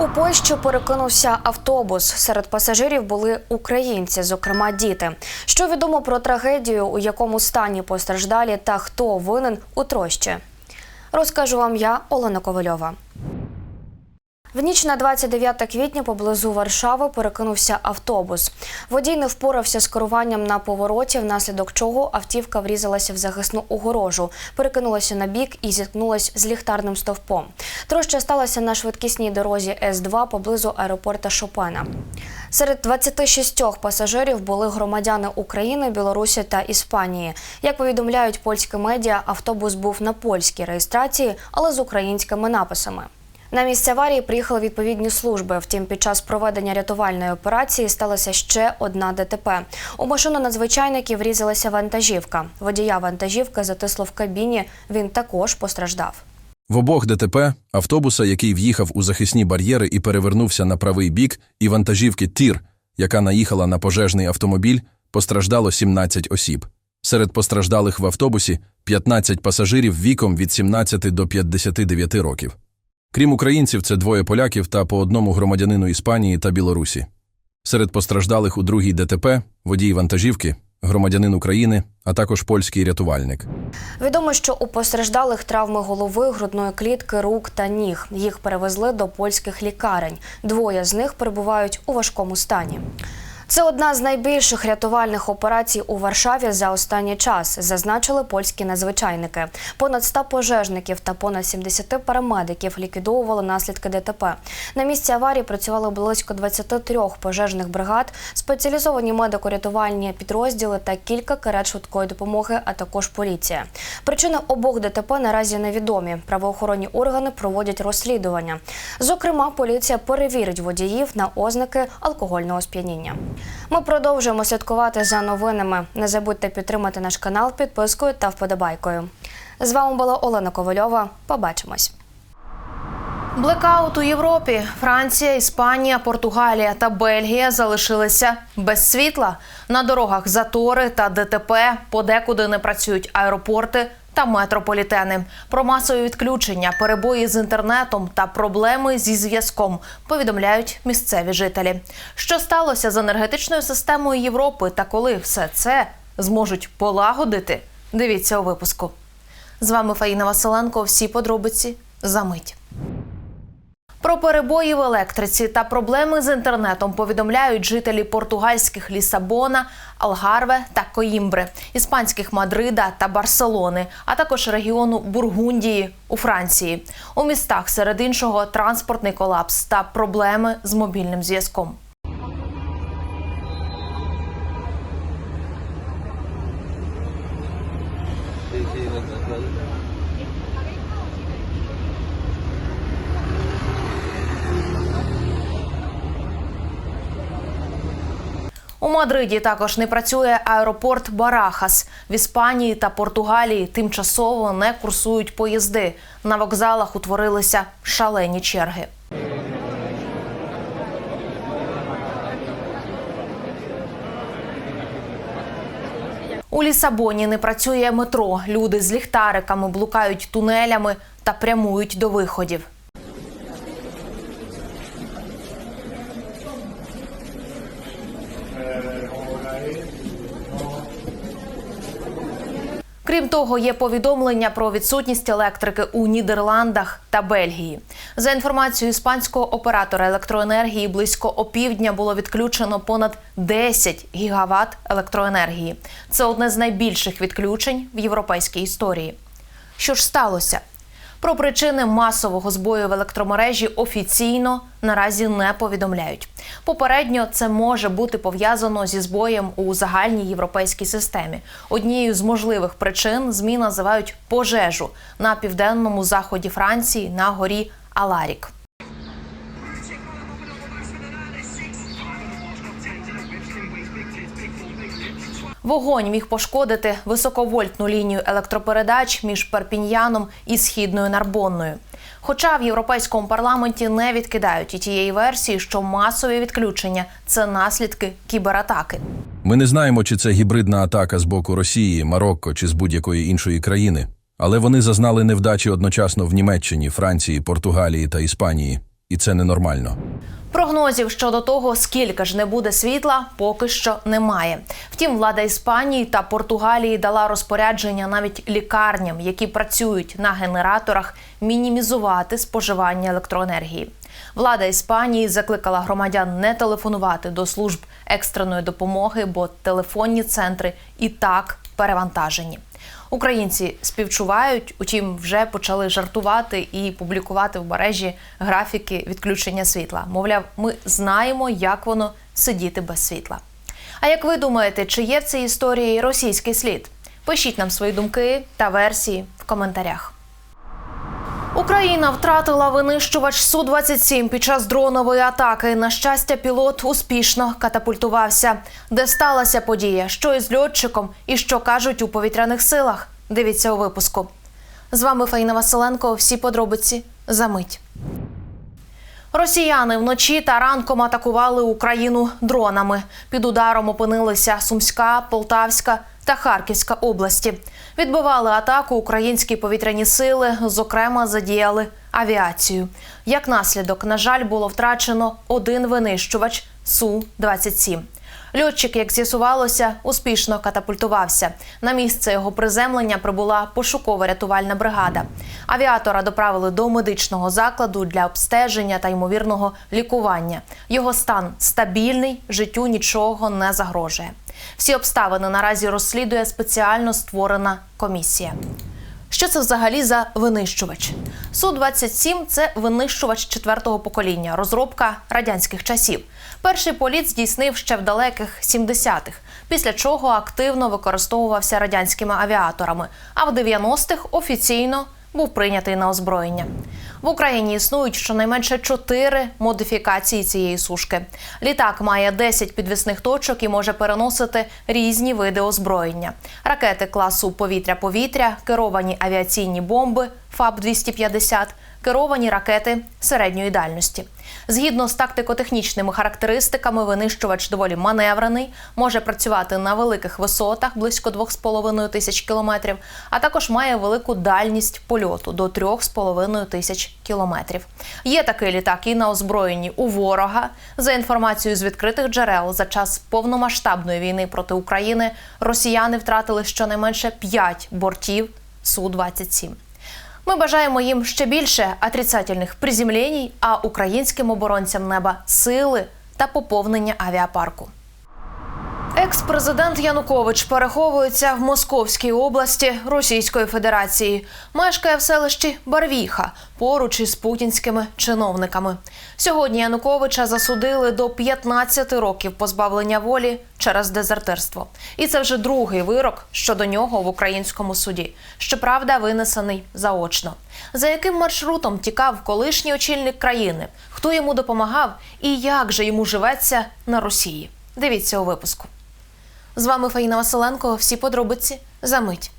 У Польщі перекинувся автобус. Серед пасажирів були українці, зокрема діти. Що відомо про трагедію, у якому стані постраждалі та хто винен у трощі? Розкажу вам я, Олена Ковальова. В ніч на 29 квітня поблизу Варшави перекинувся автобус. Водій не впорався з керуванням на повороті, внаслідок чого автівка врізалася в захисну огорожу, перекинулася на бік і зіткнулася з ліхтарним стовпом. Троща сталася на швидкісній дорозі С-2 поблизу аеропорта Шопена. Серед 26 пасажирів були громадяни України, Білорусі та Іспанії. Як повідомляють польські медіа, автобус був на польській реєстрації, але з українськими написами. На місце аварії приїхали відповідні служби. Втім, під час проведення рятувальної операції сталося ще одна ДТП. У машину надзвичайників врізалася вантажівка. Водія вантажівки затисло в кабіні. Він також постраждав. В обох ДТП автобуса, який в'їхав у захисні бар'єри і перевернувся на правий бік, і вантажівки Тір, яка наїхала на пожежний автомобіль, постраждало 17 осіб. Серед постраждалих в автобусі 15 пасажирів віком від 17 до 59 років. Крім українців, це двоє поляків та по одному громадянину Іспанії та Білорусі. Серед постраждалих у другій ДТП водій вантажівки, громадянин України, а також польський рятувальник. Відомо, що у постраждалих травми голови, грудної клітки, рук та ніг. Їх перевезли до польських лікарень. Двоє з них перебувають у важкому стані. Це одна з найбільших рятувальних операцій у Варшаві за останній час, зазначили польські надзвичайники. Понад 100 пожежників та понад 70 парамедиків ліквідовували наслідки ДТП. На місці аварії працювали близько 23 пожежних бригад, спеціалізовані медико-рятувальні підрозділи та кілька карет швидкої допомоги, а також поліція. Причини обох ДТП наразі невідомі. Правоохоронні органи проводять розслідування. Зокрема, поліція перевірить водіїв на ознаки алкогольного сп'яніння. Ми продовжуємо слідкувати за новинами. Не забудьте підтримати наш канал підпискою та вподобайкою. З вами була Олена Ковальова. Побачимось. Блекаут у Європі. Франція, Іспанія, Португалія та Бельгія залишилися без світла. На дорогах затори та ДТП подекуди не працюють аеропорти та метрополітени. Про масові відключення, перебої з інтернетом та проблеми зі зв'язком повідомляють місцеві жителі. Що сталося з енергетичною системою Європи та коли все це зможуть полагодити? Дивіться у випуску. З вами Фаїна Василенко. Всі подробиці за мить. Про перебої в електриці та проблеми з інтернетом повідомляють жителі португальських Лісабона, Алгарве та Коїмбри, іспанських Мадрида та Барселони, а також регіону Бургундії у Франції. У містах серед іншого транспортний колапс та проблеми з мобільним зв'язком. У Мадриді також не працює аеропорт Барахас. В Іспанії та Португалії тимчасово не курсують поїзди. На вокзалах утворилися шалені черги. У Лісабоні не працює метро. Люди з ліхтариками блукають тунелями та прямують до виходів. Крім того, є повідомлення про відсутність електрики у Нідерландах та Бельгії. За інформацією іспанського оператора електроенергії, близько опівдня було відключено понад 10 гігават електроенергії. Це одне з найбільших відключень в європейській історії. Що ж сталося? Про причини масового збою в електромережі офіційно наразі не повідомляють. Попередньо це може бути пов'язано зі збоєм у загальній європейській системі. Однією з можливих причин змі називають пожежу на південному заході Франції на горі Аларік. Вогонь міг пошкодити високовольтну лінію електропередач між Перпіньяном і східною Нарбонною. Хоча в європейському парламенті не відкидають і тієї версії, що масові відключення це наслідки кібератаки. Ми не знаємо, чи це гібридна атака з боку Росії, Марокко чи з будь-якої іншої країни, але вони зазнали невдачі одночасно в Німеччині, Франції, Португалії та Іспанії. і це ненормально. Прогнозів щодо того, скільки ж не буде світла, поки що немає. Втім, влада Іспанії та Португалії дала розпорядження навіть лікарням, які працюють на генераторах, мінімізувати споживання електроенергії. Влада Іспанії закликала громадян не телефонувати до служб екстреної допомоги, бо телефонні центри і так перевантажені. Українці співчувають, утім, вже почали жартувати і публікувати в мережі графіки відключення світла. Мовляв, ми знаємо, як воно сидіти без світла. А як ви думаєте, чи є в цій історії російський слід? Пишіть нам свої думки та версії в коментарях. Україна втратила винищувач Су-27 під час дронової атаки. На щастя, пілот успішно катапультувався. Де сталася подія? Що із льотчиком і що кажуть у повітряних силах? Дивіться у випуску. З вами Фаїна Василенко. Всі подробиці за мить. Росіяни вночі та ранком атакували Україну дронами. Під ударом опинилися Сумська, Полтавська та Харківська області. Відбивали атаку українські повітряні сили, зокрема, задіяли авіацію. Як наслідок, на жаль, було втрачено один винищувач Су-27. Льотчик, як з'ясувалося, успішно катапультувався. На місце його приземлення прибула пошуково-рятувальна бригада. Авіатора доправили до медичного закладу для обстеження та ймовірного лікування. Його стан стабільний, життю нічого не загрожує. Всі обставини наразі розслідує спеціально створена комісія. Що це взагалі за винищувач? Су-27 – це винищувач четвертого покоління, розробка радянських часів. Перший політ здійснив ще в далеких 70-х, після чого активно використовувався радянськими авіаторами, а в 90-х офіційно був прийнятий на озброєння. В Україні існують щонайменше чотири модифікації цієї сушки. Літак має 10 підвісних точок і може переносити різні види озброєння: ракети класу повітря-повітря, керовані авіаційні бомби ФАБ-250, керовані ракети середньої дальності. Згідно з тактико-технічними характеристиками, винищувач доволі маневрений, може працювати на великих висотах близько 2,5 тисяч кілометрів, а також має велику дальність польоту до 3,5 тисяч кілометрів. Є такий літак і на озброєнні у ворога. За інформацією з відкритих джерел, за час повномасштабної війни проти України росіяни втратили щонайменше 5 бортів Су-27. Ми бажаємо їм ще більше отрицательних приземлень, а українським оборонцям неба сили та поповнення авіапарку. Екс-президент Янукович переховується в Московській області Російської Федерації. Мешкає в селищі Барвіха поруч із путінськими чиновниками. Сьогодні Януковича засудили до 15 років позбавлення волі через дезертирство. І це вже другий вирок щодо нього в українському суді. Щоправда, винесений заочно. За яким маршрутом тікав колишній очільник країни, хто йому допомагав і як же йому живеться на Росії? Дивіться у випуску. З вами Фаїна Василенко. Всі подробиці за мить.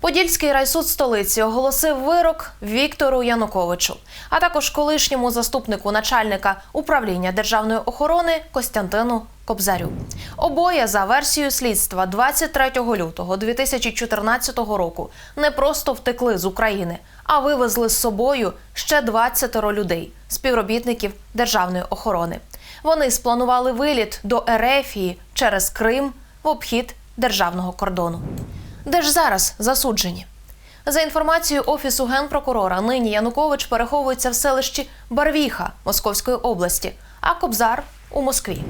Подільський райсуд столиці оголосив вирок Віктору Януковичу, а також колишньому заступнику начальника управління державної охорони Костянтину Кобзарю. Обоє за версією слідства 23 лютого 2014 року не просто втекли з України, а вивезли з собою ще 20 людей, співробітників державної охорони. Вони спланували виліт до Ерефії через Крим в обхід державного кордону. Де ж зараз засуджені? За інформацією офісу генпрокурора, нині Янукович переховується в селищі Барвіха Московської області, а Кобзар у Москві.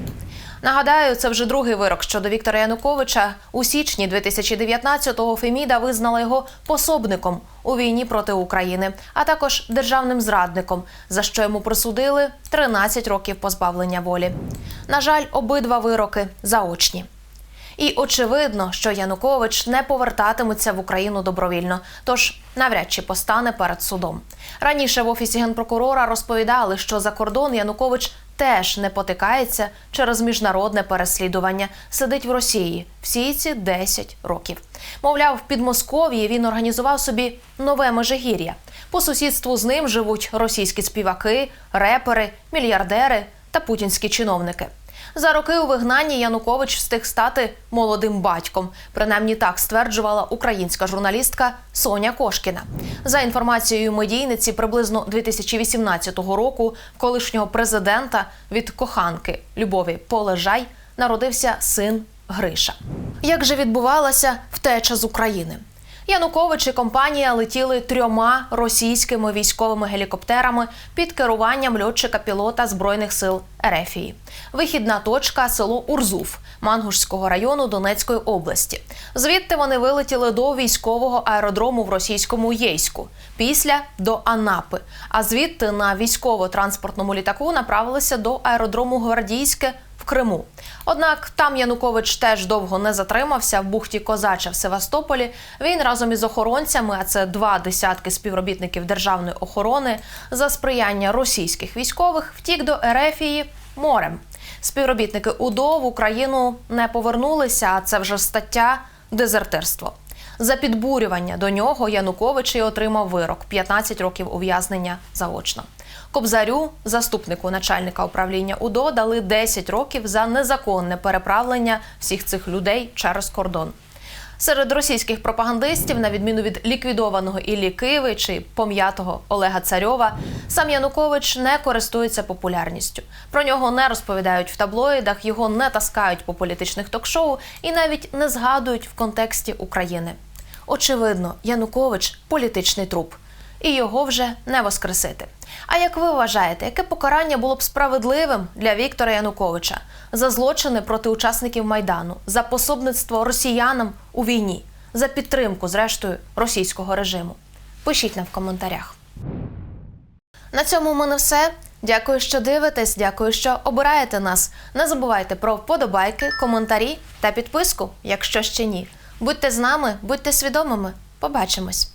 Нагадаю, це вже другий вирок щодо Віктора Януковича. У січні 2019-го Феміда визнала його пособником у війні проти України, а також державним зрадником, за що йому присудили 13 років позбавлення волі. На жаль, обидва вироки заочні. І очевидно, що Янукович не повертатиметься в Україну добровільно, тож навряд чи постане перед судом. Раніше в офісі генпрокурора розповідали, що за кордон Янукович теж не потикається через міжнародне переслідування, сидить в Росії всі ці 10 років. Мовляв, в Підмосков'ї він організував собі нове межигір'я. По сусідству з ним живуть російські співаки, репери, мільярдери та путінські чиновники. За роки у вигнанні Янукович встиг стати молодим батьком. Принаймні так стверджувала українська журналістка Соня Кошкіна. За інформацією медійниці, приблизно 2018 року колишнього президента від коханки Любові Полежай народився син Гриша. Як же відбувалася втеча з України? Янукович і компанія летіли трьома російськими військовими гелікоптерами під керуванням льотчика-пілота збройних сил Ерефії. Вихідна точка село Урзуф Мангушського району Донецької області. Звідти вони вилетіли до військового аеродрому в російському Єйську, після до Анапи. А звідти на військово-транспортному літаку направилися до аеродрому Гвардійське Криму. Однак там Янукович теж довго не затримався в бухті Козача в Севастополі. Він разом із охоронцями, а це два десятки співробітників державної охорони, за сприяння російських військових втік до Ерефії морем. Співробітники УДО в Україну не повернулися, а це вже стаття дезертирство. За підбурювання до нього Янукович і отримав вирок 15 років ув'язнення заочно. Кобзарю, заступнику начальника управління УДО, дали 10 років за незаконне переправлення всіх цих людей через кордон. Серед російських пропагандистів, на відміну від ліквідованого Іллі Киви чи пом'ятого Олега Царьова, сам Янукович не користується популярністю. Про нього не розповідають в таблоїдах, його не таскають по політичних ток-шоу і навіть не згадують в контексті України. Очевидно, Янукович політичний труп, і його вже не воскресити. А як ви вважаєте, яке покарання було б справедливим для Віктора Януковича за злочини проти учасників майдану, за пособництво росіянам у війні, за підтримку, зрештою, російського режиму? Пишіть нам в коментарях. На цьому в мене все. Дякую, що дивитесь. Дякую, що обираєте нас. Не забувайте про вподобайки, коментарі та підписку, якщо ще ні. Будьте з нами, будьте свідомими. Побачимось.